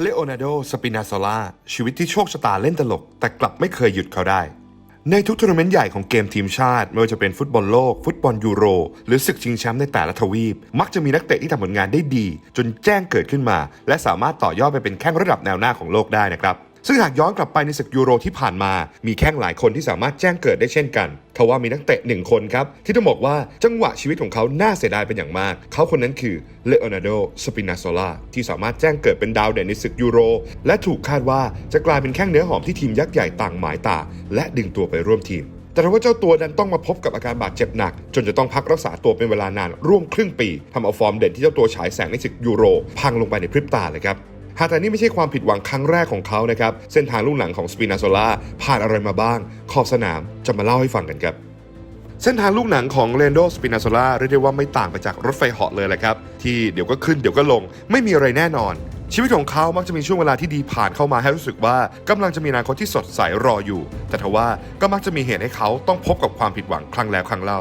เลโอนาร์โด สปินาโซลาชีวิตที่โชคชะตาเล่นตลก แต่กลับไม่เคยหยุดเขาได้ ในทุกทัวร์นาเมนต์ใหญ่ของเกมทีมชาติ ไม่ว่าจะเป็นฟุตบอลโลก ฟุตบอลยูโร หรือศึกชิงแชมป์ในแต่ละทวีป มักจะมีนักเตะที่ทำผลงานได้ดี จนแจ้งเกิดขึ้นมา และสามารถต่อยอดไปเป็นแข้งระดับแนวหน้าของโลกได้นะครับซึ่งหากย้อนกลับไปในศึกยูโรที่ผ่านมา มีแข้งหลายคนที่สามารถแจ้งเกิดได้เช่นกัน ทว่ามีนักเตะหนึ่งคนครับ ที่ต้องบอกว่าจังหวะชีวิตของเขาน่าเสียดายเป็นอย่างมาก เขาคนนั้นคือเลโอนาร์โด สปินาโซล่าที่สามารถแจ้งเกิดเป็นดาวเด่นในศึกยูโร และถูกคาดว่าจะกลายเป็นแข้งเนื้อหอมที่ทีมยักษ์ใหญ่ต่างหมายตา และดึงตัวไปร่วมทีมแต่ทว่าเจ้าตัวดันต้องมาพบกับอาการบาดเจ็บหนัก จนจะต้องพักรักษาตัวเป็นเวลานานร่วมครึ่งปีทำเอาฟอร์มเด่นที่เจ้าตัวฉายแสงในศึกยูโร พังลงไปในพริบตาเลยครับ หากแต่นี่ไม่ใช่ความผิดหวังครั้งแรกของเขานะครับ เส้นทางลุ่งหลังของสปินาโซล่าผ่านอะไรมาบ้าง ขอบสนามจะมาเล่าให้ฟังกันครับ เส้นทางลูกหนังของเรนโดสปินาโซล่าเรียกได้ว่าไม่ต่างไปจากรถไฟเหาะเลยแหละครับ ที่เดี๋ยวก็ขึ้นเดี๋ยวก็ลง ไม่มีอะไรแน่นอน ชีวิตของเขามักจะมีช่วงเวลาที่ดีผ่านเข้ามาให้รู้สึกว่ากำลังจะมีอนาคตที่สดใสรออยู่ แต่ทว่าก็มักจะมีเหตุให้เขาต้องพบกับความผิดหวังครั้งแล้วครั้งเล่า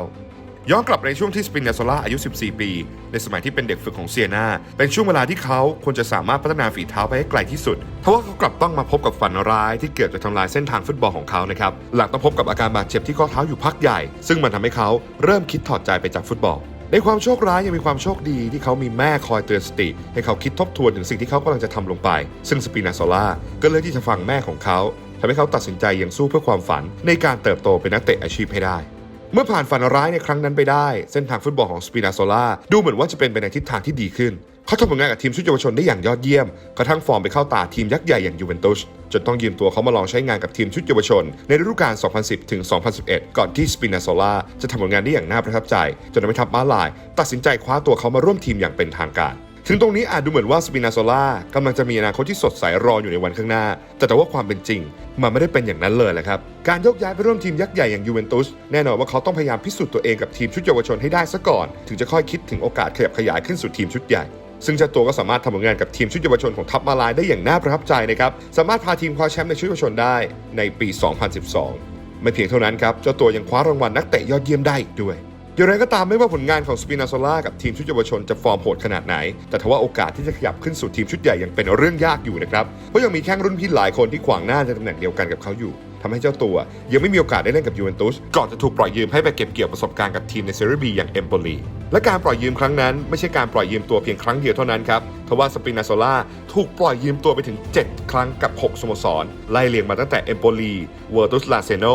ย้อนกลับไปในช่วงที่สปินเนโซล่าอายุ 14 ปี ในสมัยที่เป็นเด็กฝึกของเซียนาเป็นช่วงเวลาที่เขาควรจะสามารถพัฒนาฝีเท้าไปให้ไกลที่สุดทว่าเขากลับต้องมาพบกับฝันร้ายที่เกิดจะทำลายเส้นทางฟุตบอลของเขานะครับหลังต้องพบกับอาการบาดเจ็บที่ข้อเท้าอยู่พักใหญ่ ซึ่งมันทำให้เขาเริ่มคิดถอดใจไปจากฟุตบอลในความโชคร้ายยังมีความโชคดีที่เขามีแม่คอยเตือนสติ ให้เขาคิดทบทวนถึงสิ่งที่เขากำลังจะทำลงไป ซึ่งสปินาโซล่าก็เลือกที่จะฟังแม่ของเขาทำให้เขาตัดสินใจยังสู้เพื่อความฝันในการเติบโตเป็นนักเตะอาชีพให้ได้ เมื่อผ่านฝันร้ายในครั้งนั้นไปได้ เส้นทางฟุตบอลของสปินาโซล่าดูเหมือนว่าจะเป็นไปในทิศทางที่ดีขึ้น เขาทำผลงานกับทีมชุดเยาวชนได้อย่างยอดเยี่ยม กระทั่งฟอร์มไปเข้าตาทีมยักษ์ใหญ่อย่างยูเวนตุสจนต้องยืมตัวเขามาลองใช้งานกับทีมชุดเยาวชน ในฤดูกาล 2010 ถึง 2011 ก่อนที่สปินาโซล่าจะทำผลงานได้อย่างน่าประทับใจ จนทำให้ทัพม้าลาย ตัดสินใจคว้าตัวเขามาร่วมทีมอย่างเป็นทางการ ถึงตรงนี้อาจดูเหมือนว่าสปินาโซล่ากำลังจะมีอนาคตที่สดใสรออยู่ในวันข้างหน้า แต่แต่ว่าความเป็นจริง มันไม่ได้เป็นอย่างนั้นเลยแหละครับ การยกย้ายไปร่วมทีมยักษ์ใหญ่อย่างยูเวนตุสแน่นอนว่าเขาต้องพยายามพิสูจน์ตัวเองกับทีมชุดเยาวชนให้ได้ซะก่อน ถึงจะค่อยคิดถึงโอกาสขยับขยายขึ้นสู่ทีมชุดใหญ่ซึ่งเจ้าตัวก็สามารถทำผลงานกับทีมชุดเยาวชนของทัพมาลายได้อย่างน่าประทับใจนะครับ สามารถพาทีมคว้าแชมป์ในชุดเยาวชนได้ในปี 2012 ไม่เพียงเท่านั้นครับ เจ้าตัวยังคว้ารางวัลนักเตะยอดเยี่ยมได้อีกด้วย อย่างไรก็ตามไม่ว่าผลงานของสปินาโซล่ากับทีมชุดเยาวชนจะฟอร์มโหดขนาดไหน แต่ทว่าโอกาสที่จะขยับขึ้นสู่ทีมชุดใหญ่ยังเป็นเรื่องยากอยู่นะครับ เพราะยังมีแข้งรุ่นพี่หลายคนที่ขวางหน้าในตำแหน่งเดียวกันกับเขาอยู่ทำให้เจ้าตัว ยังไม่มีโอกาสได้เล่นกับยูเวนตุสก่อนจะถูกปล่อยยืมให้ไปเก็บเกี่ยวประสบการณ์กับทีมในเซเรียบีอย่างเอมโปลีและการปล่อยยืมครั้งนั้นไม่ใช่การปล่อยยืมตัวเพียงครั้งเดียวเท่านั้นครับ ทว่าสปินาโซล่าถูกปล่อยยืมตัวไปถึง 7 ครั้งกับ 6 สโมสร ไล่เรียงมาตั้งแต่เอมโปลีเวอร์ตุสลาเซโน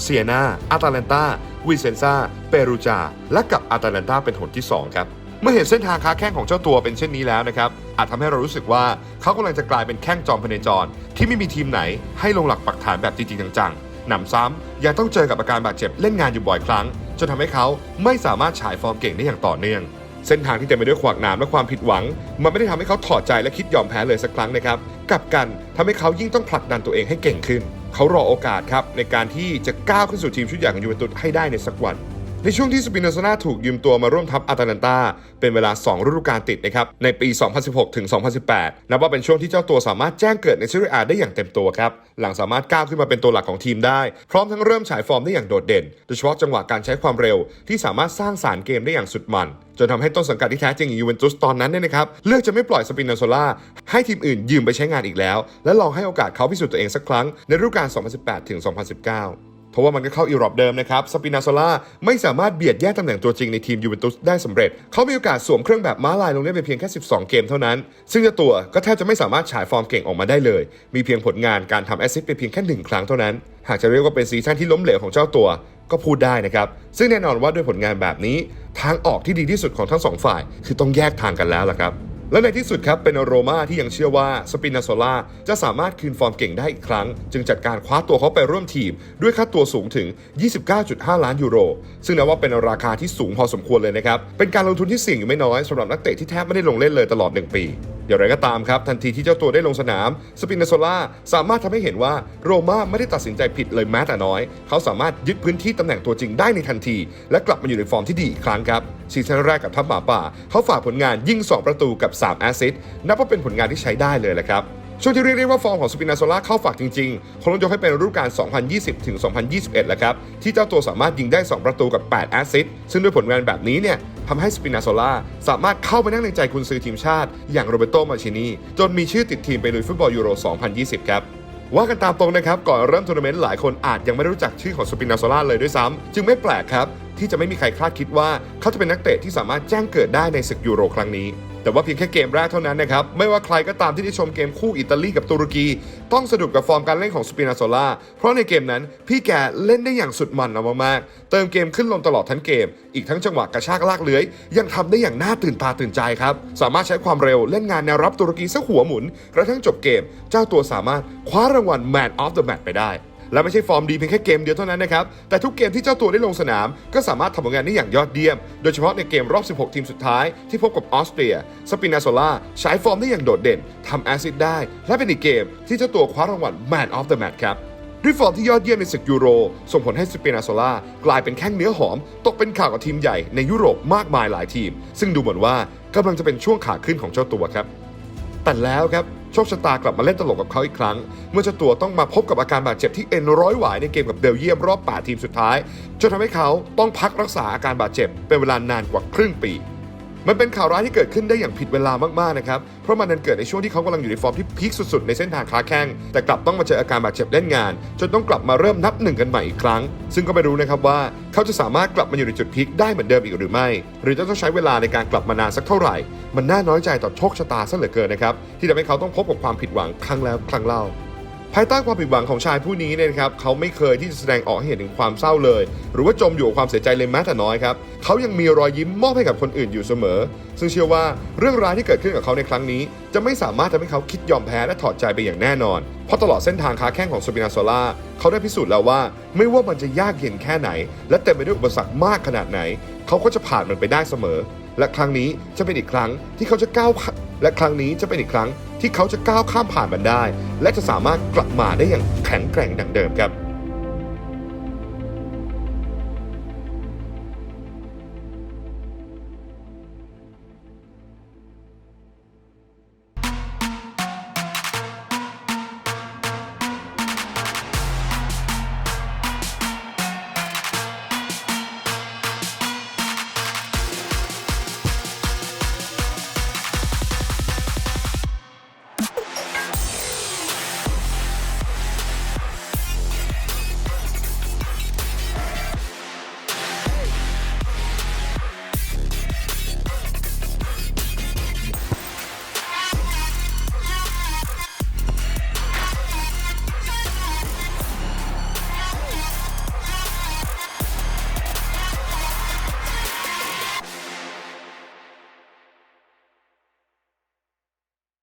เซียนาอาตาเลนตาวิเซนซาเปรูจา และกับอาตาเลนตาเป็นหนที่ 2 ครับเมื่อเห็นเส้นทางค้าแข้งของเจ้าตัวเป็นเช่นนี้แล้วนะครับ อาจทำให้เรารู้สึกว่าเขากำลังจะกลายเป็นแข้งจอมพเนจร ที่ไม่มีทีมไหนให้ลงหลักปักฐานแบบจริงๆจังๆหนำซ้ำยังต้องเจอกับอาการบาดเจ็บเล่นงานอยู่บ่อยครั้งจนทำให้เขาไม่สามารถฉายฟอร์มเก่งได้อย่างต่อเนื่อง เส้นทางที่เต็มไปด้วยขวากหนามและความผิดหวัง มันไม่ได้ทำให้เขาถอดใจและคิดยอมแพ้เลยสักครั้งนะครับกลับกันทำให้เขายิ่งต้องผลักดันตัวเองให้เก่งขึ้น เขารอโอกาสครับในการที่จะก้าวขึ้นสู่ทีมชุดใหญ่ของยูเวนตุสให้ได้ในสักวัน ในช่วงที่สปินโซนาถูกยืมตัวมาร่วมทัพอาตาลันตาเป็นเวลา 2 ฤดูกาลติดนะครับในปี 2016 ถึง 2018 นับว่าเป็นช่วงที่เจ้าตัวสามารถแจ้งเกิดในซีเรียอาได้อย่างเต็มตัวครับ หลังสามารถก้าวขึ้นมาเป็นตัวหลักของทีมได้ พร้อมทั้งเริ่มฉายฟอร์มได้อย่างโดดเด่น โดยเฉพาะจังหวะการใช้ความเร็วที่สามารถสร้างสารเกมได้อย่างสุดมันจนทำให้ต้นสังกัดที่แท้จริงอย่างยูเวนตุสตอนนั้นเนี่ยนะครับเลือกจะไม่ปล่อยสปินาโซล่าให้ทีมอื่นยืมไปใช้งานอีกแล้ว และลองให้โอกาสเขาพิสูจน์ตัวเองสักครั้งในฤดูกาล 2018 ถึง 2019 เพราะว่ามันก็เข้าอีรอบเดิมนะครับสปินาโซล่าไม่สามารถเบียดแย่งตำแหน่งตัวจริงในทีมยูเวนตุสได้สำเร็จ เขามีโอกาสสวมเครื่องแบบม้าลายลงเล่นไปเพียงแค่ 12 เกมเท่านั้น ซึ่งเจ้าตัวก็แทบจะไม่สามารถฉายฟอร์มเก่งออกมาได้เลย มีเพียงผลงานการทำแอสซิสต์ไปเพียงแค่หนึ่งครั้งเท่านั้น หากจะเรียกว่าเป็นซีซั่นที่ล้มเหลวของเจ้าตัวก็พูดได้นะครับ ซึ่งแน่นอนว่าด้วยผลงานแบบนี้ ทางออกที่ดีที่สุดของทั้งสองฝ่าย คือต้องแยกทางกันแล้วล่ะครับ และในที่สุดครับเป็นโรม่าที่ยังเชื่อว่าสปินาโซล่าจะสามารถคืนฟอร์มเก่งได้อีกครั้ง จึงจัดการคว้าตัวเขาไปร่วมทีม ด้วยค่าตัวสูงถึง 29.5 ล้านยูโร ซึ่งนับว่าเป็นราคาที่สูงพอสมควรเลยนะครับ เป็นการลงทุนที่เสี่ยงอยู่ไม่น้อยสำหรับนักเตะที่แทบไม่ได้ลงเล่นเลยตลอด 1 ปี อย่างไรก็ตามครับ ทันทีที่เจ้าตัวได้ลงสนาม สปินาโซล่าสามารถทำให้เห็นว่าโรม่าไม่ได้ตัดสินใจผิดเลยแม้แต่น้อย เขาสามารถยึดพื้นที่ตำแหน่งตัวจริงได้ในทันที และกลับมาอยู่ในฟอร์มที่ดีอีกครั้งครับซีซั่นแรกกับทัพหมาป่า เขาฝากผลงานยิง 2 ประตูกับ 3 แอสซิสต์นับว่าเป็นผลงานที่ใช้ได้เลยแหละครับ ช่วงที่เรียกได้ว่าฟอร์มของสปินาโซล่าเข้าฝักจริงๆคงต้องยกให้เป็นฤดูกาล 2020 ถึง 2021แหละครับ ที่เจ้าตัวสามารถยิงได้ 2 ประตูกับ 8 แอสซิสต์ซึ่งด้วยผลงานแบบนี้เนี่ยทำให้สปินาโซล่าสามารถเข้าไปนั่งในใจคุณซื้อทีมชาติ อย่างโรเบโตมาชินีจนมีชื่อติดทีมไปลุยฟุตบอลยูโร 2020 ครับว่ากันตามตรงนะครับ ก่อนเริ่มทัวร์นาเมนต์หลายคนอาจยังไม่รู้จักชื่อของสปินาโซล่าเลยด้วยซ้ำจึงไม่แปลกครับ ที่จะไม่มีใครคาดคิดว่าเขาจะเป็นนักเตะที่สามารถแจ้งเกิดได้ในศึกยูโรครั้งนี้ แต่ว่าเพียงแค่เกมแรกเท่านั้นนะครับ ไม่ว่าใครก็ตามที่ได้ชมเกมคู่อิตาลีกับตุรกี ต้องสะดุดกับฟอร์มการเล่นของสปินาโซล่าเพราะในเกมนั้นพี่แกเล่นได้อย่างสุดมันเอามากๆ เติมเกมขึ้นลงตลอดทั้งเกม อีกทั้งจังหวะกระชากลากเลื้อย ยังทำได้อย่างน่าตื่นตาตื่นใจครับ สามารถใช้ความเร็วเล่นงานแนวรับตุรกีซะหัวหมุนกระทั่งจบเกม เจ้าตัวสามารถคว้ารางวัล Man of the Match ไปได้ และไม่ใช่ฟอร์มดีเพียงแค่เกมเดียวเท่านั้นนะครับ แต่ทุกเกมที่เจ้าตัวได้ลงสนาม ก็สามารถทำผลงานได้อย่างยอดเยี่ยม โดยเฉพาะในเกมรอบ 16 ทีมสุดท้ายที่พบกับออสเตรีย สปินาโซล่าใช้ฟอร์มได้อย่างโดดเด่นทำแอซิสต์ได้ และเป็นอีกเกมที่เจ้าตัวคว้ารางวัล Man of the Match ครับด้วยฟอร์มที่ยอดเยี่ยมในศึกยูโร ส่งผลให้สเปนาโซล่ากลายเป็นแข้งเนื้อหอม ตกเป็นข่าวกับทีมใหญ่ในยุโรปมากมายหลายทีม ซึ่งดูเหมือนว่ากำลังจะเป็นช่วงขาขึ้นของเจ้าตัวครับ แต่แล้วครับ โชคชะตากลับมาเล่นตลกกับเขาอีกครั้ง เมื่อเจ้าตัวต้องมาพบกับอาการบาดเจ็บที่เอ็นร้อยหวายในเกมกับเบลเยียมรอบ8ทีมสุดท้ายจนทำให้เขาต้องพักรักษาอาการบาดเจ็บเป็นเวลานานกว่าครึ่งปี มันเป็นข่าวร้ายที่เกิดขึ้นได้อย่างผิดเวลามากๆนะครับ เพราะมันนั้นเกิดในช่วงที่เขากำลังอยู่ในฟอร์มที่พีคสุดๆ ในเส้นทางค้าแข้ง แต่กลับต้องมาเจออาการบาดเจ็บเล่นงาน จนต้องกลับมาเริ่มนับหนึ่งกันใหม่อีกครั้ง ซึ่งก็ไม่รู้นะครับว่าเขาจะสามารถกลับมาอยู่ในจุดพีคได้เหมือนเดิมอีกหรือไม่ หรือจะต้องใช้เวลาในการกลับมานานสักเท่าไหร่ มันน่าน้อยใจต่อโชคชะตาซะเหลือเกินนะครับที่ทำให้เขาต้องพบกับความผิดหวังครั้งแล้วครั้งเล่า ภายใต้ความผิดหวังของชายผู้นี้เนี่ยนะครับเขาไม่เคยที่จะแสดงออกให้เห็นถึงความเศร้าเลย หรือว่าจมอยู่กับความเสียใจเลยแม้แต่น้อยครับเขายังมีรอยยิ้มมอบให้กับคนอื่นอยู่เสมอ ซึ่งเชื่อว่าเรื่องรายที่เกิดขึ้นกับเขาในครั้งนี้ จะไม่สามารถทำให้เขาคิดยอมแพ้และถอดใจไปอย่างแน่นอน เพราะตลอดเส้นทางค้าแข้งของสปินาโซล่าเขาได้พิสูจน์แล้วว่า ไม่ว่ามันจะยากเย็นแค่ไหน และเต็มไปด้วยอุปสรรคมากขนาดไหน เขาก็จะผ่านมันไปได้เสมอ และครั้งนี้จะเป็นอีกครั้งที่เขาจะก้าวและครั้งนี้จะเป็นอีกครั้ง ที่เขาจะก้าวข้ามผ่านมันได้ และจะสามารถกลับมาได้อย่างแข็งแกร่งดังเดิมครับ